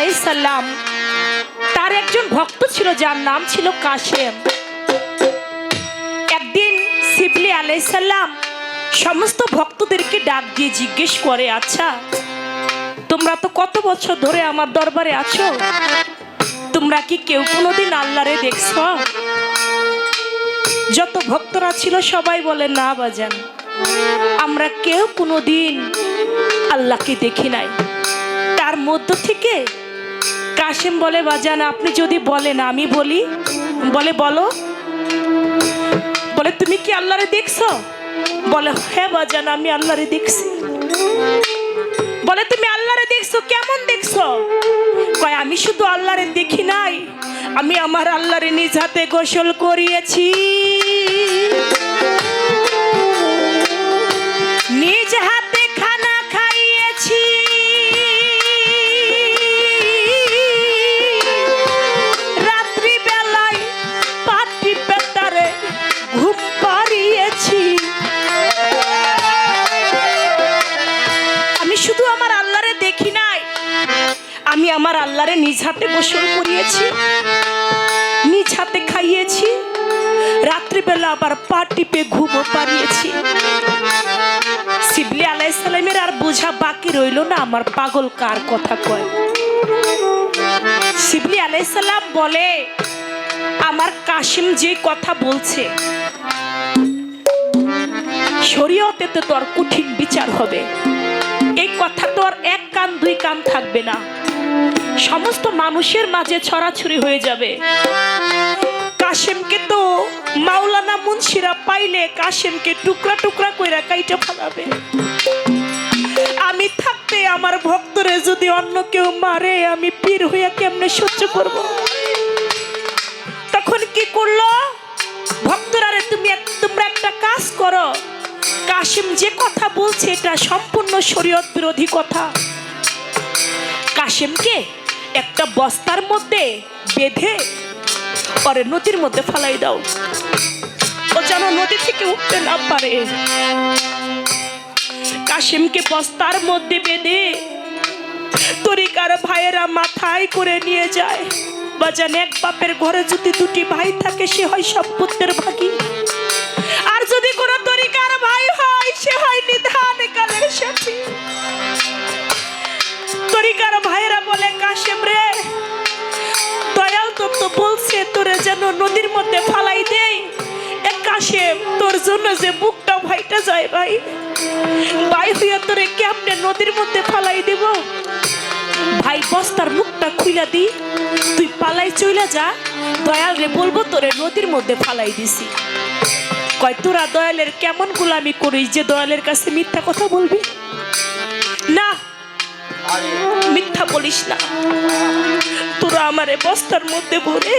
আলাইসাল্লাম তার একজন ভক্ত ছিল, যার নাম ছিল কাশেম। একদিন শিবলি আলাইসাল্লাম সমস্ত ভক্তদেরকে ডাক দিয়ে জিজ্ঞেস করে আচ্ছা তোমরা তো কত বছর ধরে আমার দরবারে আছো? তোমরা কি কেউ কোনোদিন আল্লাহরে দেখছ? যত ভক্তরা ছিল সবাই বলে, না বাজান, আমরা কেউ কোনোদিন আল্লাহকে দেখি নাই। তার মধ্য থেকে কাশেম বলে, বাজান, আপনি যদি বলেন, আমি বলি। বলে, বলো। বলে, তুমি কি আল্লাহরে দেখছ? বলে হ্যাঁ বাজান, আমি আল্লাহরে দেখছি। বলে, তুমি আল্লাহরে দেখছ? কেমন দেখছ? কয়, আমি শুধু আল্লাহরে দেখি নাই। আমি আমার আল্লাহরে নিজ হাতে গোসল করিয়েছি। নিজ হাতে আল্লাহরে নিজ হাতে গোসল করিয়েছি, নিজ হাতে খাইয়েছি, রাত্রিবেলা আবার পা টিপে ঘুমও পারিয়েছি শিবলি আলাইসালামের আর বোঝা বাকি রইল না, আমার পাগল কার কথা কয়। শিবলি আলাইসাল্লাম বলে, আমার কাশিম যে কথা বলছে, শরীয়তে তো তোর কঠিন বিচার হবে। এই কথা তো আর এক কান দুই কান থাকবে না। সমস্ত মানুষের মাঝে ছড়াছড়ি হয়ে যাবে। কাশেমকে তো মাওলানা মুন্সিরা পাইলে কাশেমকে টুকরা টুকরা কইরা কাইটা ফেলাবে। আমি থাকতে আমার ভক্তরে যদি অন্য কেউ মারে, আমি পীর হইয়া কেমনে সহ্য করব? তখন কি করল? ভক্তরা রে, তুমি তোমরা একটা কাজ করো। কাশিম যে কথা বলছে, এটা সম্পূর্ণ শরীয়ত বিরোধী কথা। কাশিমকে একটা বস্তার মধ্যে বেঁধে পরে নদীর মধ্যে ফালাই দাও। ও যেন নদী থেকে উঠতে না পারে। কাশিমকে বস্তার মধ্যে বেঁধে তরিকার ভাইয়েরা মাথায় করে নিয়ে যায়। বাজান এক বাপের ঘরে যদি দুটি ভাই থাকে, সে হয় সব পুত্রের ভাগী। আর যদি কোনো তরিকার ভাই হয়, সে হয় নিধান কালের সাথী তরিকার ভাইয়েরা বলে, কাশেম রে, দয়াল তো তো বলছে, তোরে যেন নদীর মধ্যে ফালাই দেই। কাশেম, তোর জন্য যে বুকটা ভাইটা যায় ভাই ভাই হইয়া তোরে কেমনে নদীর মধ্যে ফালাই দিব? ভাই, বস্তার মুখটা খুইলা দি, তুই পালাই চইলা যা। দয়াল রে, বলব তোরে নদীর মধ্যে ফালাই দিছি। কয়, তোরা দয়ালের কেমন গোলামি করিস যে দয়ালের কাছে মিথ্যা কথা বলবি? না মিথ্যা বলিস না। তোরা আমারে বস্তার মধ্যে ভরে,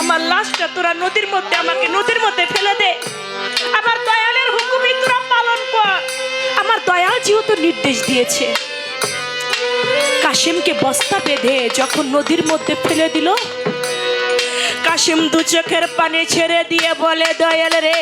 আমার লাশটা তোরা নদীর মধ্যে, আমাকে নদীর মধ্যে ফেলে দে। আমার দয়ালের হুকুমই তোরা পালন কর। আমার দয়াল যেহেতু নির্দেশ দিয়েছে। কাশিমকে বস্তা বেঁধে যখন নদীর মধ্যে ফেলে দিল, কাশিম দু চোখের পানি ছেড়ে দিয়ে বলে, দয়াল রে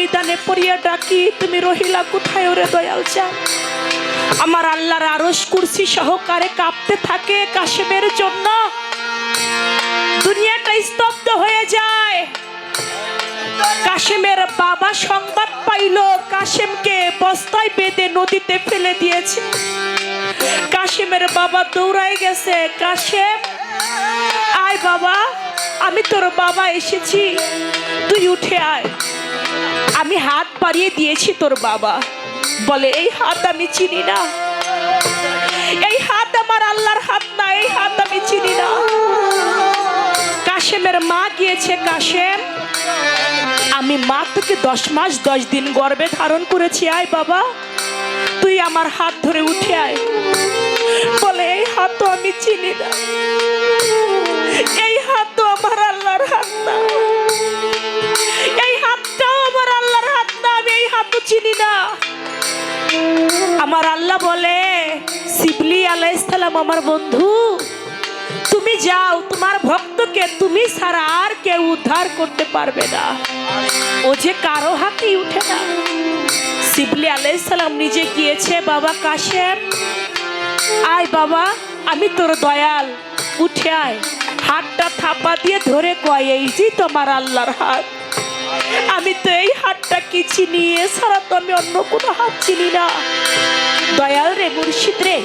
নিদানে পড়িয়া ডাকি, তুমি রহিলা কোথায় ওরে দয়াল চা আমার আল্লাহর আরস কুরসি সহকারে কাঁপতে থাকে কাশেমের জন্য। দুনিয়াটা স্তব্ধ হয়ে যায়। কাশেমের বাবা সংবাদ পাইল, কাশেমকে বস্তায় বেঁধে নদীতে ফেলে দিয়েছে। কাশেমের বাবা দৌড়ায় গেছে, কাশেম, আয় বাবা, আমি তোর বাবা এসেছি, তুই উঠে আয়। আমি হাত বাড়িয়ে দিয়েছি তোর বাবা। বলে, এই হাত আমি চিনি না। এই হাত আমার আল্লাহর হাত না, এই হাত আমি চিনি না। কাশেমের মা গিয়েছে, কাশেম। আমি মা তোকে দশ মাস, দশ দিন গর্বে ধারণ করেছি, আয় বাবা। তুই আমার হাত ধরে উঠে আয়। বলে, এই হাত তো আমি চিনি না। এই হাত তো আমার আল্লাহর হাত না। আল্লাহ বলে শিবলি আলাইসালাম আমার বন্ধু, তুমি যাও, তোমার ভক্তকে তুমি ছাড়া আর কেউ উদ্ধার করতে পারবে না। ও যে কারও হাতেই উঠে না। শিবলি আলাইসালাম নিজে গিয়েছে, বাবা কাশেম, আয় বাবা, আমি তোর দয়াল, উঠে আয়। হাতটা থাপা দিয়ে ধরে কয়, এই যে তোমার আল্লাহর হাত। আমি তো এই হাতটা কি চিনি এছাড়া তো আমি অন্য কোনো হাত চিনি না। দয়াল রে মুর্শিদ রে।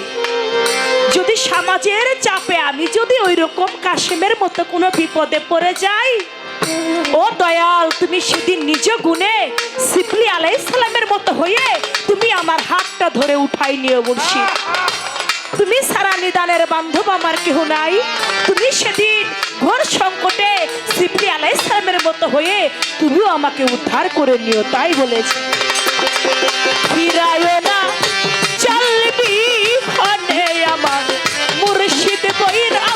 যদি সমাজের চাপে আমি যদি ওই রকম কাশেমের মতো কোনো বিপদে পড়ে যাই, ও দয়াল, তুমি সেদিন নিজ গুণে সিপলি আলাইসালামের মতো হয়ে তুমি আমার হাতটা ধরে উঠাই নিও মুর্শিদ। তুমি সারা নিদানের বান্ধব আমার কেহ নাই। তুমি সেদিন ঘোর সংকটে সিপলি আলাইসালামের মতো হয়ে তুমিও আমাকে উদ্ধার করে নিও, তাই বলেছে। ফিরায় না চলবি আমার মুর্শিদ বৈরাম